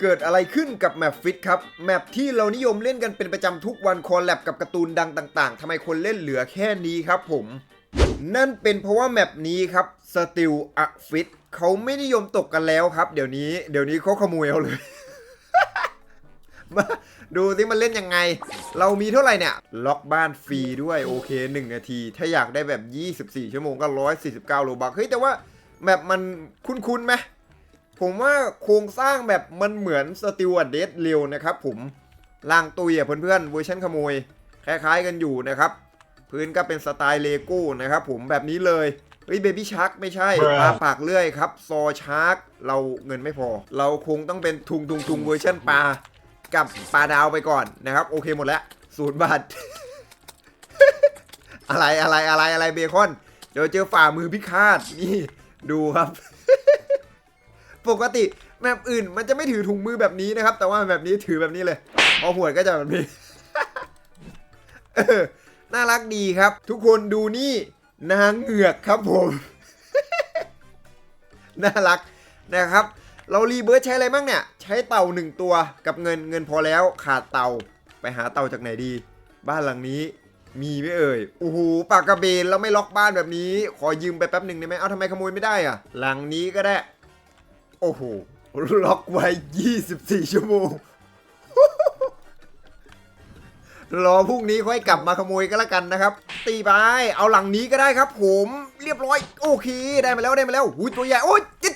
เกิดอะไรขึ้นกับแมปฟิตครับ แมปที่เรานิยมเล่นกันเป็นประจำทุกวันคอลแลบกับการ์ตูนดังต่าง ๆทำไมคนเล่นเหลือแค่นี้ครับผม นั่นเป็นเพราะว่าแมปนี้ครับสติลอะฟิตเขาไม่นิยมตกกันแล้วครับ เดี๋ยวนี้ เดี๋ยวนี้เขาขโมยเอาเลยมาดูสิมันเล่นยังไง เรามีเท่าไหร่เนี่ย ล็อกบ้านฟรีด้วยโอเค 1 นาที ถ้าอยากได้แบบ 24 ชั่วโมงก็ 149 โลบักเฮ้ยแต่ว่าแมปมันคุ้นๆไหม ผมว่าโครงสร้างแบบมันเหมือนสติวอ d เด d เร็วนะครับผมล่างตุยอะเพื่อนๆเวอร์ชันขโมย คล้ายๆกันอยู่นะครับ พื้นก็เป็นสไตล์เลโก้นะครับผมแบบนี้เลยเฮ้ยเบบี้ชาร์กไม่ใช่ Bruh ปลาปากเลื่อยครับ ซอชาร์กเราเงินไม่พอ เราคงต้องเป็นทุงทุงทุงเวอร์ชันปลากับปลาดาวไปก่อนนะครับ โอเคหมดแล้วศูนย์บาท อะไรอะไรอะไรอะไรเบคอน เดี๋ยวเจอฝ่ามือพิฆาตนี่ดูครับ ปกติแมปอื่นมันจะไม่ถือถุงมือแบบนี้นะครับ แต่ว่าแบบนี้ถือแบบนี้เลยพอหวดก็จะแบบนี้น่ารักดีครับ ทุกคนดูนี่นางเหงือกครับผม น่ารักนะครับ เรารีเบิร์ดใช้อะไรบ้างเนี่ย ใช้เต่าหนึ่งตัวกับเงินเงินพอแล้วขาดเต่าไปหาเต่าจากไหนดี บ้านหลังนี้มีไหมเอ่ย โอ้โห ปากกระเบนเราไม่ล็อกบ้านแบบนี้ ขอยืมไปแป๊บหนึ่งได้ไหม เอาทำไมขโมยไม่ได้อะหลังนี้ก็ได้ โอ้โห ล็อกไว้ 24 ชั่วโมง รอพรุ่งนี้ค่อยกลับมาขโมยก็แล้วกันนะครับ ตีไป เอาหลังนี้ก็ได้ครับ ผมเรียบร้อย โอเค ได้มาแล้วได้มาแล้วหูยตัวใหญ่โอ้ยจิ๊ด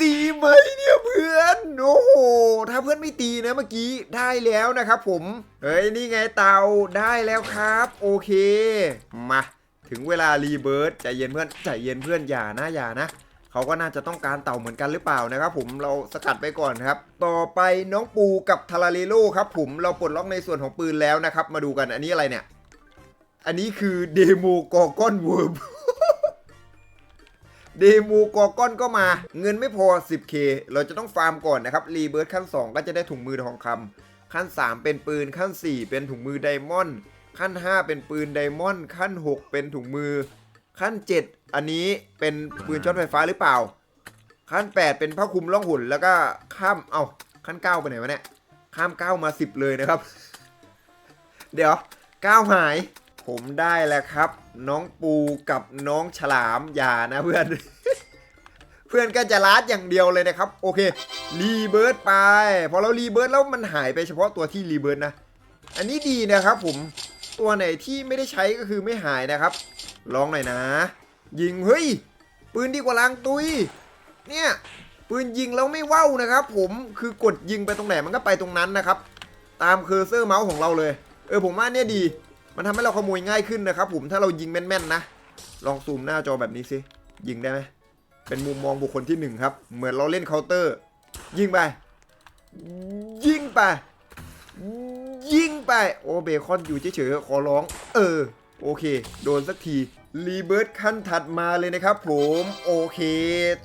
ตีไหมเนี่ยเพื่อน โอ้โห ถ้าเพื่อนไม่ตีนะเมื่อกี้ได้แล้วนะครับผม เฮ้ย นี่ไงเตาได้แล้วครับ โอเค มา ถึงเวลารีเบิร์ดใจเย็นเพื่อนใจเย็นเพื่อนอย่านะอย่านะเขาก็น่าจะต้องการเต่าเหมือนกันหรือเปล่านะครับ ผมเราสกัดไปก่อนครับ ต่อไปน้องปูกับทาราเรโลครับผมเราปลดล็อกในส่วนของปืนแล้วนะครับ มาดูกันอันนี้อะไรเนี่ย อันนี้คือเดโมกอร์กอนเวิร์มเดโมกอร์กอนก็มา เงินไม่พอ 10k เราจะต้องฟาร์มก่อนนะครับรีเบิร์ดขั้น 2 ก็จะได้ถุงมือทองคำขั้น 3 เป็นปืนขั้น 4 เป็นถุงมือไดมอนด์ ขั้น 5 เป็นปืนไดมอนด์ขั้น 6 เป็นถุงมือ ขั้น 7 อันนี้เป็นปืนช็อตไฟฟ้าหรือเปล่า ขั้น 8 เป็นผ้าคลุมล่องหุ่นแล้วก็ข้ามเอาขั้น 9 ไปไหนวะเนี่ยข้าม 9 มา 10 เลยนะครับ เดี๋ยว 9 หาย ผมได้แล้วครับ น้องปูกับน้องฉลามอย่านะเพื่อน เพื่อนก็จะลาดอย่างเดียวเลยนะครับ โอเครีเบิร์ดไปพอเรารีเบิร์ดแล้วมันหายไปเฉพาะตัวที่รีเบิร์ดนะอันนี้ดีนะครับผม ตัวไหนที่ไม่ได้ใช้ก็คือไม่หายนะครับ ลองหน่อยนะ ยิงเฮ้ย ปืนดีกว่าลางตุย เนี่ย ปืนยิงแล้วไม่ว่าวนะครับ ผมคือกดยิงไปตรงไหนมันก็ไปตรงนั้นนะครับ ตามเคอร์เซอร์เมาส์ของเราเลย เออผมว่าเนี่ยดี มันทำให้เราขโมยง่ายขึ้นนะครับ ผมถ้าเรายิงแม่นๆนะ ลองซูมหน้าจอแบบนี้สิยิงได้ไหมเป็นมุมมองบุคคลที่หนึ่งครับ เหมือนเราเล่นเคาน์เตอร์ ยิงไป ยิงไป ไป โอ้เบคอนอยู่เฉยๆขอร้อง เออ โอเค โดนสักทีรีเบิร์ดขั้นถัดมาเลยนะครับผมโอเค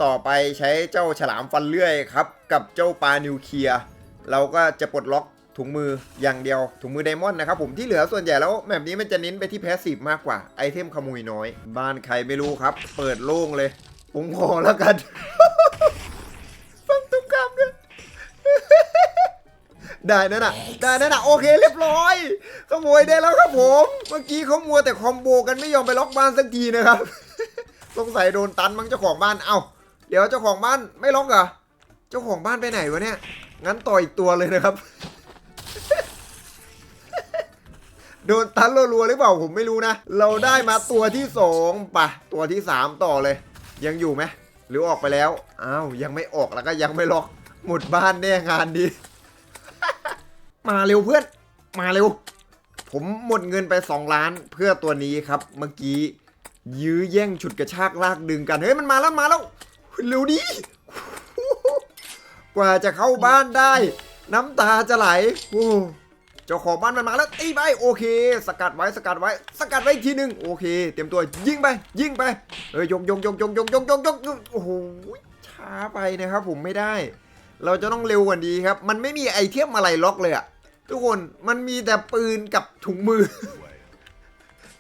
ต่อไปใช้เจ้าฉลามฟันเลื่อยครับ กับเจ้าปลานิวเคลียร์เราก็จะปลดล็อกถุงมืออย่างเดียว ถุงมือไดมอนด์นะครับผมที่เหลือส่วนใหญ่แล้วแบบนี้มันจะเน้นไปที่แพสซีฟมากกว่าไอเทมขโมยน้อย บ้านใครไม่รู้ครับ เปิดโล่งเลยผมขอแล้วกัน ได้นั่นน่ะได้นั่นน่ะโอเคเรียบร้อยขโมยได้แล้วครับผม เมื่อกี้เขามัวแต่คอมโบกันไม่ยอมไปล็อกบ้านสักทีนะครับสงสัยโดนตันมั้งเจ้าของบ้านเอ้าเดี๋ยวเจ้าของบ้านไม่ล็อกเหรอเจ้าของบ้านไปไหนวะเนี่ยงั้นต่ออีกตัวเลยนะครับ โดนตันรัวๆหรือเปล่าผมไม่รู้นะเราได้มาตัวที่สองปะตัวที่สามต่อเลย ยังอยู่ไหมหรือออกไปแล้วอ้าวยังไม่ออกแล้วก็ยังไม่ล็อกหมดบ้านแน่งานดี มาเร็วเพื่อน มาเร็ว ผมหมดเงินไป 2 ล้านเพื่อตัวนี้ครับ เมื่อกี้ ยื้อแย่งฉุดกระชากลากดึงกัน เฮ้ย มันมาแล้วมาแล้วเร็วดิกว่าจะเข้าบ้านได้ น้ำตาจะไหลโอ้เจ้าของบ้านมันมาแล้วตีไปโอเค สกัดไว้สกัดไว้ สกัดไว้อีกทีหนึ่งโอเค เตรียมตัวยิงไป ยิงไปเอ้ยยกยกยกยกยกยกยกยกยกโอ้โหช้าไปนะครับผมไม่ได้ เราจะต้องเร็วกว่านี้ครับ มันไม่มีไอเทมอะไรล็อกเลยอะ ทุกคนมันมีแต่ปืนกับถุงมือ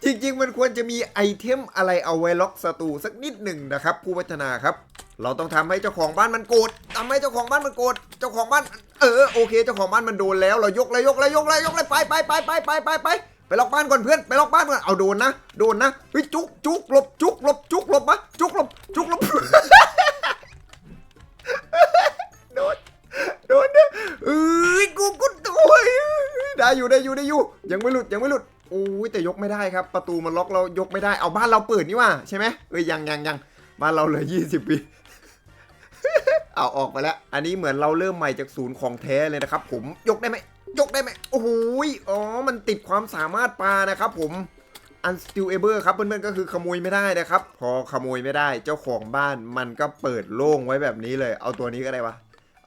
จริงๆ มันควรจะมีไอเทมอะไรเอาไว้ล็อกศัตรูสักนิดหนึ่งนะครับ ผู้พัฒนาครับ เราต้องทำให้เจ้าของบ้านมันโกรธทำให้เจ้าของบ้านมันโกรธเจ้าของบ้าน เออโอเค เจ้าของบ้านมันโดนแล้วเรายกเลยยกเลยยกเลยยกเลยไปไปไปไปไปไปไปไปล็อกบ้านก่อนเพื่อนไปล็อกบ้านก่อนเอาโดนนะโดนนะเฮ้ยจุกจุกหลบจุกหลบจุกหลบมาจุกหลบจุกหลบโดนโดนเนี่ยเอ้ยกูกู โอ้ยได้อยู่ได้อยู่ได้อยู่ ยังไม่หลุดยังไม่หลุดโอ้ยแต่ยกไม่ได้ครับ ประตูมันล็อกเรายกไม่ได้เอาบ้านเราเปิดนี่ว่าใช่ไหมเอ้ยยังยังยังบ้านเราเหลือ20ปีเอาออกไปแล้ว อันนี้เหมือนเราเริ่มใหม่จากศูนย์ของแท้เลยนะครับ ผมยกได้ไหมยกได้ไหมโอ้โหยอ๋อมันติดความสามารถปลานะครับ ผม unstillable ครับเพื่อนๆก็คือขโมยไม่ได้นะครับ พอขโมยไม่ได้เจ้าของบ้านมันก็เปิดโล่งไว้แบบนี้เลย เอาตัวนี้ก็ได้วะ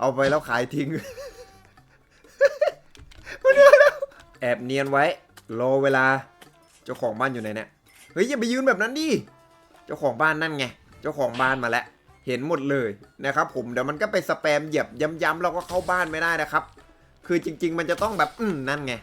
เอาไปแล้วขายทิ้ง แอบเนียนไว้ รอเวลา เจ้าของบ้านอยู่ไหนเนี่ย เฮ้ย อย่าไปยืนแบบนั้นดิ เจ้าของบ้านนั่นไง เจ้าของบ้านมาแล้ว เห็นหมดเลยนะครับผม เดี๋ยวมันก็ไปสแปมเหยียบย้ำๆเราก็เข้าบ้านไม่ได้นะครับ คือจริง ๆ มันจะต้องแบบ อืมนั่นไง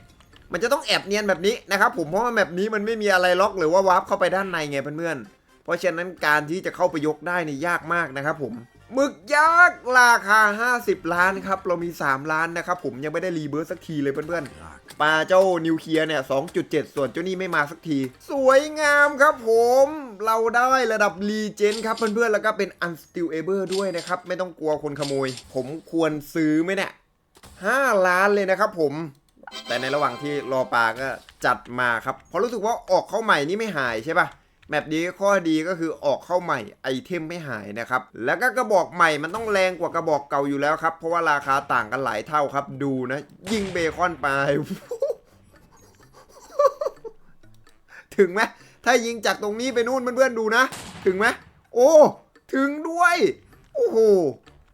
มันจะต้องแอบเนียนแบบนี้นะครับผม เพราะว่าแบบนี้มันไม่มีอะไรล็อกหรือว่าวาร์ปเข้าไปด้านในไงเพื่อนๆ เพราะฉะนั้นการที่จะเข้าไปยกได้นี่ยากมากนะครับผมหมึกยักษ์ราคา 50 ล้านครับ เรามี 3 ล้านนะครับผมยังไม่ได้รีเบิร์สสักทีเลยเพื่อนๆ ปลาเจ้านิวเคลียร์เนี่ย 2.7 ส่วนเจ้านี่ไม่มาสักที สวยงามครับผม เราได้ระดับรีเจนครับเพื่อนๆ แล้วก็เป็น unstillable ด้วยนะครับ ไม่ต้องกลัวคนขโมย ผมควรซื้อไหมเนี่ย5ล้านเลยนะครับผม แต่ในระหว่างที่รอปลาก็จัดมาครับ เพราะรู้สึกว่าออกเข้าใหม่นี่ไม่หายใช่ปะ แมปนี้ข้อดีก็คือออกเข้าใหม่ไอเทมไม่หายนะครับ แล้วก็กระบอกใหม่มันต้องแรงกว่ากระบอกเก่าอยู่แล้วครับ เพราะว่าราคาต่างกันหลายเท่าครับ ดูนะ ยิงเบคอนไป ถึงไหมถ้ายิงจากตรงนี้ไปนู่นเพื่อนๆดูนะ ถึงไหมโอ้ ถึงด้วย โอ้โห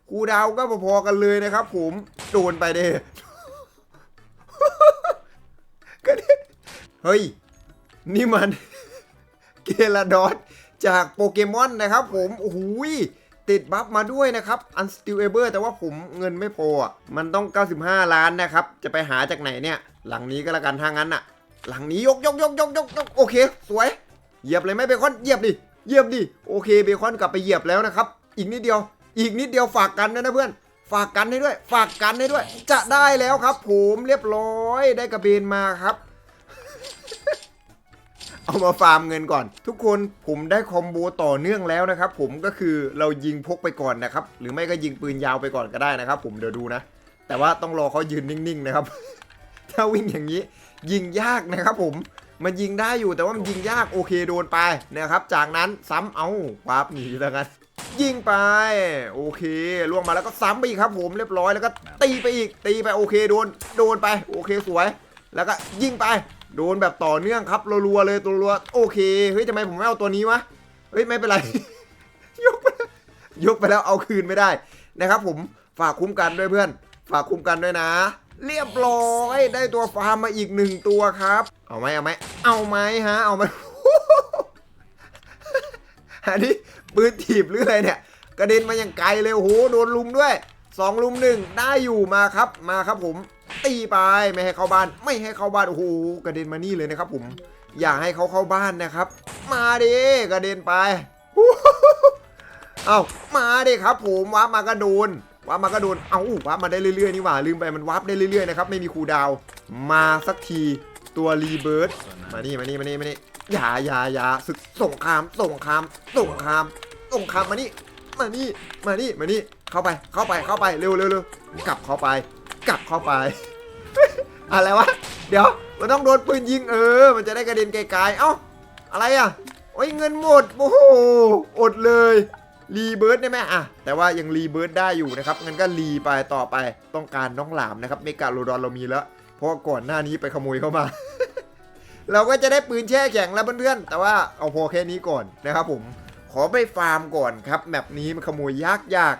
คูดาวก็พอๆกันเลยนะครับ ผมโดนไปเด้ก็เนี่ยเฮ้ย นี่มัน เกลาดอสจากโปเกมอนนะครับผมโอ้โหยติดบัฟมาด้วยนะครับ unstillable แต่ว่าผมเงินไม่พอมันต้อง 95 ล้านนะครับ จะไปหาจากไหนเนี่ย หลังนี้ก็แล้วกันถ้างั้นอะหลังนี้ยกยกยกยกยกยกโอเค สวย เหยียบเลยไหมเบคอนเหยียบดิเหยียบดิโอเคเบคอนกลับไปเหยียบแล้วนะครับ อีกนิดเดียว อีกนิดเดียวฝากกันด้วยนะเพื่อนฝากกันให้ด้วย ฝากกันให้ด้วย จะได้แล้วครับ ผมเรียบร้อยได้กระเบนมาครับ เอามาฟาร์มเงินก่อน ทุกคนผมได้คอมโบต่อเนื่องแล้วนะครับผมก็คือเรายิงพกไปก่อนนะครับ หรือไม่ก็ยิงปืนยาวไปก่อนก็ได้นะครับ ผมเดี๋ยวดูนะ แต่ว่าต้องรอเขายืนนิ่งๆนะครับ ถ้าวิ่งอย่างนี้ ยิงยากนะครับ ผมมันยิงได้อยู่แต่ว่ามันยิงยากโอเคโดนไปนะครับ จากนั้นซ้ำเอาวาร์ปหนีแล้วกันยิงไป โอเคล่วงมาแล้วก็ซ้ำไปอีกครับ ผมเรียบร้อยแล้วก็ตีไปอีกตีไปโอเคโดนโดนไป โอเคสวย แล้วก็ยิงไป โดนแบบต่อเนื่องครับรัวๆเลยตัวรัวโอเคเฮ้ยทำไมผมไม่เอาตัวนี้วะเฮ้ยไม่เป็นไร ยกไปยกไปแล้วเอาคืนไม่ได้นะครับผมฝากคุ้มกันด้วยเพื่อน ฝากคุ้มกันด้วยนะ เรียบร้อยได้ตัวฟาร์มมาอีกหนึ่งตัวครับ เอาไหมเอาไหมเอาไหมฮะเอาไหมอันนี้ปืนถีบหรืออะไรเนี่ย กระเด็นมาอย่างไกลเลยโอ้โหโดนลุมด้วยสองลุมหนึ่งได้อยู่มาครับมาครับผม ตีไปไม่ให้เข้าบ้าน ไม่ให้เข้าบ้านโอ้โหกระเด็นมานี่เลยนะครับผมอยากให้เขาเข้าบ้านนะครับ มาดิกระเด็นไปเอามาดิครับ ผมวาร์ปมากระโดนวาร์ปมากระโดนเอาวาร์ปมาได้เรื่อยๆนี่หว่าลืมไปมันวาร์ปได้เรื่อยๆนะครับไม่มีคูดาวมาสักทีตัวรีเบิร์ดมานี่มานี่มานี่มานี่อย่าอย่าอย่าศึกสงครามส่งครามส่งครามส่งครามมานี่มานี่มานี่มานี่เข้าไปเข้าไปเข้าไปเร็วเร็วเร็วกลับเข้าไป กลับเข้าไป อะไรวะ เดี๋ยว มันต้องโดนปืนยิงเออ มันจะได้กระเด็นไกลๆ เอ้า อะไรอะ โอ้ยเงินหมด โอ้โห อดเลย รีเบิร์ดได้ไหมอะ แต่ว่ายังรีเบิร์ดได้อยู่นะครับ งั้นก็รีไปต่อไป ต้องการน้องหลามนะครับ เมกาโลดอนเรามีแล้ว เพราะก่อนหน้านี้ไปขโมยเข้ามาเราก็จะได้ปืนแช่แข็งแล้วเพื่อนๆ แต่ว่าเอาพอแค่นี้ก่อนนะครับผม ขอไปฟาร์มก่อนครับแมปนี้มันขโมยยากยาก